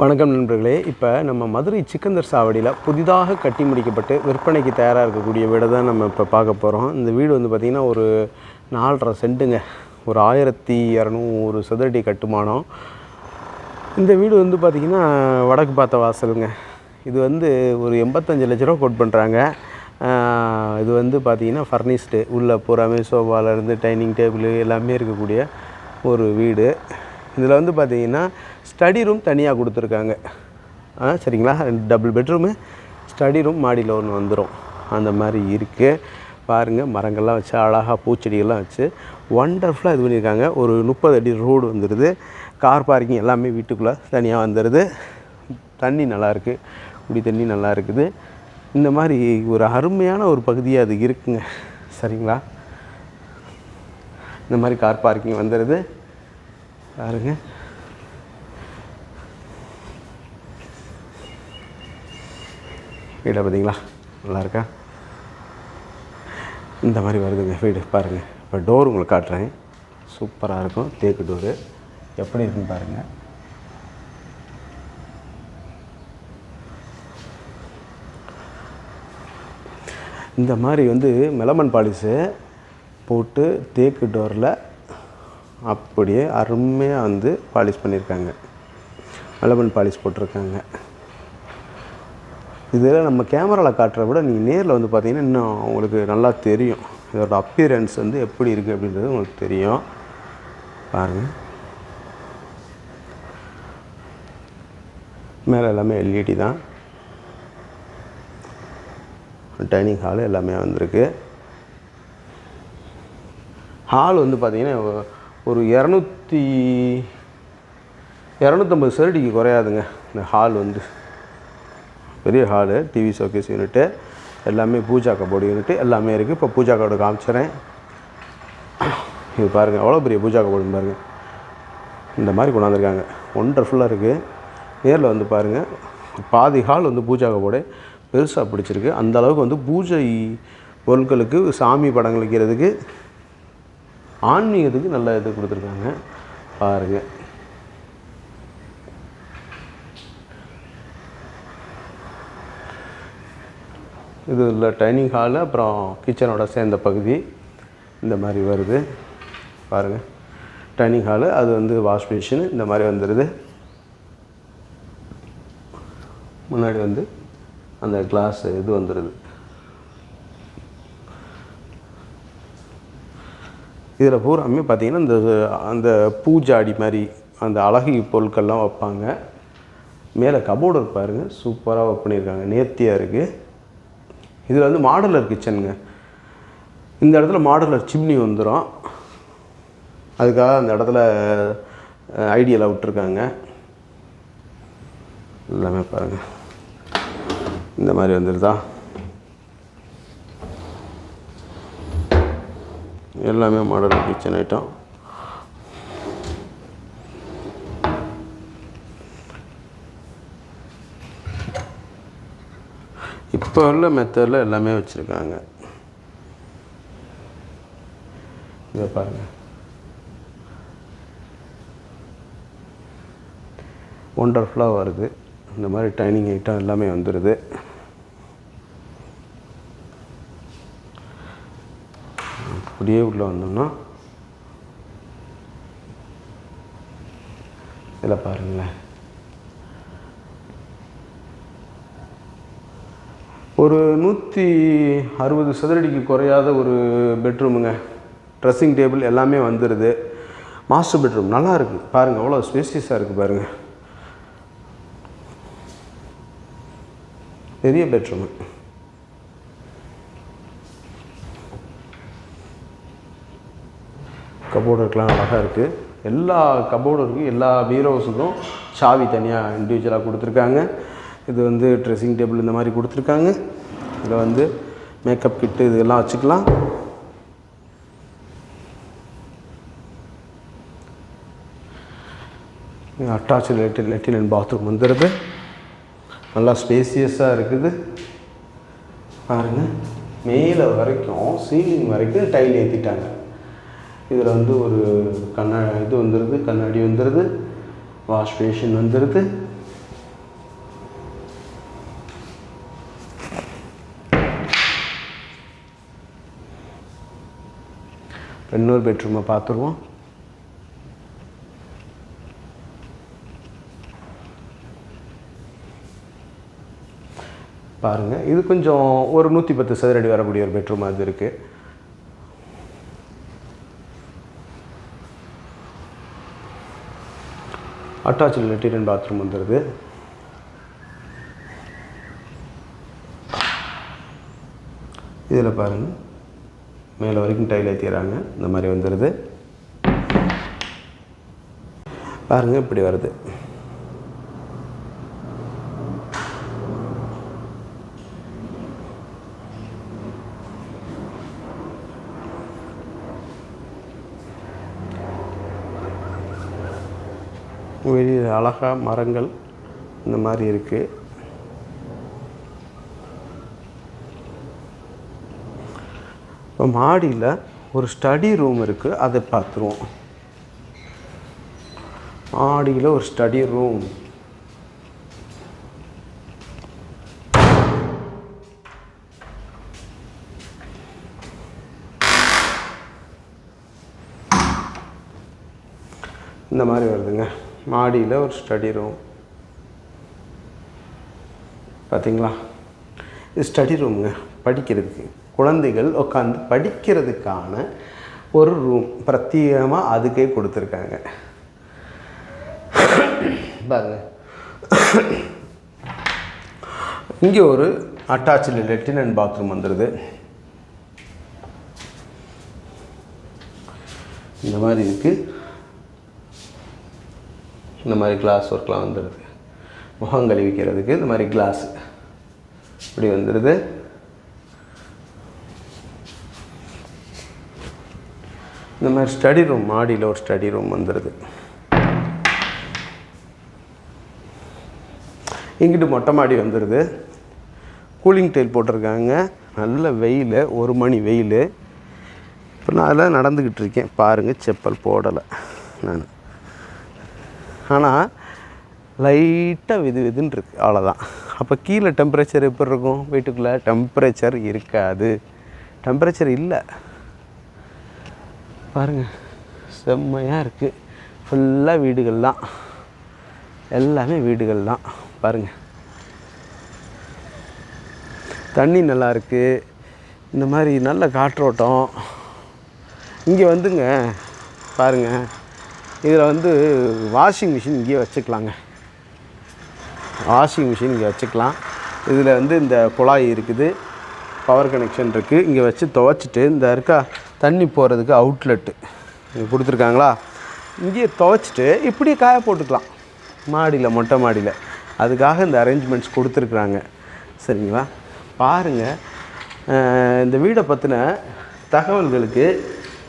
வணக்கம் நண்பர்களே. இப்போ நம்ம மதுரை சிக்கந்தர் சாவடியில் புதிதாக கட்டி முடிக்கப்பட்டு விற்பனைக்கு தயாராக இருக்கக்கூடிய வீடை தான் நம்ம இப்போ பார்க்க போகிறோம் இந்த வீடு வந்து பார்த்திங்கன்னா ஒரு நாலரை சென்ட்டுங்க. ஒரு ஆயிரத்தி இரநூறு சதுரடி கட்டுமானம். இந்த வீடு வந்து பார்த்திங்கன்னா வடக்கு பார்த்த வாசலுங்க. இது வந்து ஒரு எண்பத்தஞ்சு லட்ச ரூபா கோட் பண்ணுறாங்க இது வந்து பார்த்திங்கன்னா ஃபர்னிஷ்டு உள்ளே பூராமே சோஃபாவிலேருந்து டைனிங் டேபிள் எல்லாமே இருக்கக்கூடிய ஒரு வீடு. இதில் வந்து பார்த்தீங்கன்னா ஸ்டடி ரூம் தனியாக கொடுத்துருக்காங்க. ஆ சரிங்களா? ரெண்டு டபுள் பெட்ரூமு ஸ்டடி ரூம் மாடியில் ஒன்று வந்துடும் அந்த மாதிரி இருக்குது பாருங்கள் மரங்கள்லாம் வச்சு அழகாக பூச்செடிகள்லாம் வச்சு ஒண்டர்ஃபுல்லாக இது பண்ணியிருக்காங்க. ஒரு முப்பது அடி ரோடு வந்துடுது கார் பார்க்கிங் எல்லாமே வீட்டுக்குள்ளே தனியாக வந்துடுது தண்ணி நல்லாயிருக்கு குடி தண்ணி நல்லா இருக்குது. இந்த மாதிரி ஒரு அருமையான ஒரு பகுதியாக அது இருக்குங்க. சரிங்களா? இந்த மாதிரி கார் பார்க்கிங் வந்துடுது பாருங்க. வீடை பார்த்தீங்களா? நல்லா இருக்கா? இந்த மாதிரி வருதுங்க வீடு பாருங்கள் இப்போ டோர் உங்களுக்கு காட்டுறேன். சூப்பராக இருக்கும். தேக்கு டோரு எப்படி இருக்குன்னு பாருங்கள் இந்த மாதிரி வந்து மெலமன் பாலிஸு போட்டு தேக்கு டோரில் அப்படியே அருமையாக வந்து பாலிஷ் பண்ணியிருக்காங்க. மெலமன் பாலிஷ் போட்டிருக்காங்க. இதில் நம்ம கேமராவில் காட்டுறத விட நீங்கள் நேரில் வந்து பார்த்தீங்கன்னா இன்னும் உங்களுக்கு நல்லா தெரியும். இதோட அப்பியரன்ஸ் வந்து எப்படி இருக்குது அப்படின்றது உங்களுக்கு தெரியும். பாருங்கள் மேலே எல்லாமே எல்இடி தான். டைனிங் ஹாலு எல்லாமே வந்திருக்கு. ஹால் வந்து பார்த்திங்கன்னா ஒரு இரநூத்தி இரநூத்தம்பது சதுரடிக்கு குறையாதுங்க. இந்த ஹால் வந்து. பெரிய ஹாலு டிவி ஷோகேஸ் யூனிட்டு எல்லாமே பூஜா கபோர்டு யூனிட்டு எல்லாமே இருக்குது இப்போ பூஜா கபோர்டு காமிச்சிடறேன் இது பாருங்கள் அவ்வளோ பெரிய பூஜா கபோர்டு பாருங்கள் இந்த மாதிரி கொண்டாந்துருக்காங்க. ஒண்டர்ஃபுல்லாக இருக்குது நேரில் வந்து பாருங்கள் பாதி ஹால் வந்து பூஜா கபோர்டு. பெருசாக பிடிச்சிருக்கு. அந்த அளவுக்கு வந்து பூஜை பொருட்களுக்கு சாமி படங்கள் வைக்கிறதுக்கு ஆன்மீகத்துக்கு நல்ல இது கொடுத்துருக்காங்க. பாருங்கள் இது இல்லை டைனிங் ஹாலு அப்புறம் கிச்சனோட சேர்ந்த பகுதி. இந்த மாதிரி வருது. பாருங்கள் டைனிங் ஹாலு அது வந்து வாஷ் மிஷின் இந்த மாதிரி வந்துடுது முன்னாடி வந்து அந்த கிளாஸ் இது வந்துடுது இதில் பூராமே பார்த்தீங்கன்னா இந்த அந்த பூஜாடி மாதிரி அந்த அழகு பொருட்கள்லாம் வைப்பாங்க. மேலே கபோர்டு பாருங்கள் சூப்பராக ஒர்க் பண்ணியிருக்காங்க. நேர்த்தியாக இருக்குது இதில் வந்து மாடலர் கிச்சனுங்க. இந்த இடத்துல மாடலர் சிம்னி வந்துடும் அதுக்காக அந்த இடத்துல ஐடியெல்லாம் விட்டுருக்காங்க. எல்லாமே பாருங்கள் இந்த மாதிரி வந்துடுதா எல்லாமே மாடல் கிச்சன் ஐட்டம். இப்போ உள்ள மெத்தடில் எல்லாமே வச்சுருக்காங்க. இதை பாருங்கள் ஒண்டர்ஃபுல்லாக வருது. இந்த மாதிரி டைனிங் ஐட்டம் எல்லாமே வந்துடுது அப்படியே உள்ளே வந்தோம்னா இதில் பாருங்களேன். ஒரு நூற்றி அறுபது சதுரடிக்கு குறையாத ஒரு பெட்ரூமுங்க. ட்ரெஸ்ஸிங் டேபிள் எல்லாமே வந்துடுது மாஸ்டர் பெட்ரூம் நல்லா இருக்குது பாருங்கள் அவ்வளோ ஸ்பேசியஸாக இருக்குது பாருங்கள் பெரிய பெட்ரூமு கபோர்டுக்கெலாம் அழகாக இருக்குது எல்லா கபோர்டுக்கும் எல்லா பீரோஸுக்கும் சாவி தனியாக இண்டிவிஜுவலாக கொடுத்துருக்காங்க. இது வந்து ட்ரெஸ்ஸிங் டேபிள் இந்த மாதிரி கொடுத்துருக்காங்க. இதில் வந்து மேக்கப் கிட்டு இதெல்லாம் வச்சுக்கலாம். Attach latrine latrine and bathroom வந்துடுது நல்லா ஸ்பேசியஸாக இருக்குது. பாருங்க. மேலே வரைக்கும் சீலிங் வரைக்கும் டைல் ஏற்றிட்டாங்க இதில் வந்து ஒரு கண்ணா இது வந்துடுது கண்ணாடி வந்துடுது வாஷ் பேஷன் வந்துடுது இன்னொரு பெட்ரூமை பார்த்துருவோம். பாருங்கள் இது கொஞ்சம் ஒரு நூற்றி பத்து சதுரடி வரக்கூடிய ஒரு பெட்ரூம் அது இருக்குது அட்டாச்சு லெட்டின் பாத்ரூம் வந்துடுது இதில் பாருங்கள் மேலே வரைக்கும் டைல் ஏற்றிடுறாங்க இந்த மாதிரி வந்துடுது பாருங்கள் இப்படி வருது. வெளியில் அழகாக மரங்கள் இந்த மாதிரி இருக்குது இப்போ மாடியில் ஒரு ஸ்டடி ரூம் இருக்குது அதை பார்த்துருவோம். மாடியில் ஒரு ஸ்டடி ரூம் இந்த மாதிரி வருதுங்க. மாடியில் ஒரு ஸ்டடி ரூம் பார்த்தீங்களா? இது ஸ்டடி ரூமுங்க படிக்கிறதுக்கு. குழந்தைகள் உட்காந்து படிக்கிறதுக்கான ஒரு ரூம் பிரத்யேகமாக அதுக்கே கொடுத்துருக்காங்க. பாருங்க. இங்கே ஒரு அட்டாச்சில் லெட்டின் அண்ட் பாத்ரூம் வந்துடுது இந்த மாதிரி இருக்குது இந்த மாதிரி கிளாஸ் ஒர்க்லாம் வந்துடுது முகம் கழுவிக்கிறதுக்கு இந்த மாதிரி கிளாஸ் இப்படி வந்துடுது இந்த மாதிரி ஸ்டடி ரூம் மாடியில் ஒரு ஸ்டடி ரூம் வந்துடுது இங்கிட்டு மொட்டை மாடி வந்துடுது கூலிங் டைல் போட்டிருக்காங்க. நல்ல வெயில் ஒரு மணி வெயில். இப்போ நான் அதில் நடந்துக்கிட்டு இருக்கேன். பாருங்கள் செப்பல் போடலை நான். ஆனால் லைட்டாக விது விதுன்னு இருக்கு. அவ்வளோதான் அப்போ கீழே டெம்பரேச்சர் எப்படி இருக்கும்? வீட்டுக்குள்ளே டெம்பரேச்சர் இருக்காது. டெம்பரேச்சர் இல்லை. பாருங்கள் செம்மையாக இருக்குது ஃபுல்லாக வீடுகள் தான் எல்லாமே வீடுகள் தான் பாருங்கள் தண்ணி நல்லா இருக்குது இந்த மாதிரி நல்ல காற்றோட்டம். இங்கே வந்துங்க பாருங்கள் இதில் வந்து வாஷிங் மிஷின் இங்கேயே வச்சுக்கலாங்க. வாஷிங் மிஷின் இங்கே வச்சுக்கலாம். இதில் வந்து இந்த குழாய் இருக்குது. பவர் கனெக்ஷன் இருக்குது இங்கே வச்சு துவைச்சிட்டு இந்த இருக்கா தண்ணி போகிறதுக்கு அவுட்லெட்டு இங்கே கொடுத்துருக்காங்களா? இங்கேயே துவைச்சிட்டு இப்படியே காய போட்டுக்கலாம். மாடியில் மொட்டை மாடியில். அதுக்காக இந்த அரேஞ்ச்மெண்ட்ஸ் கொடுத்துருக்குறாங்க. சரிங்களா? பாருங்கள் இந்த வீடை பற்றின தகவல்களுக்கு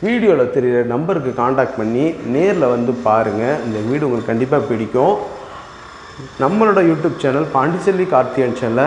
வீடியோவில் தெரிகிற நம்பருக்கு காண்டாக்ட் பண்ணி நேரில் வந்து பாருங்கள் இந்த வீடு உங்களுக்கு கண்டிப்பாக பிடிக்கும். நம்மளோட யூடியூப் சேனல் பாண்டிச்சேரி கார்த்தியன் சேனலை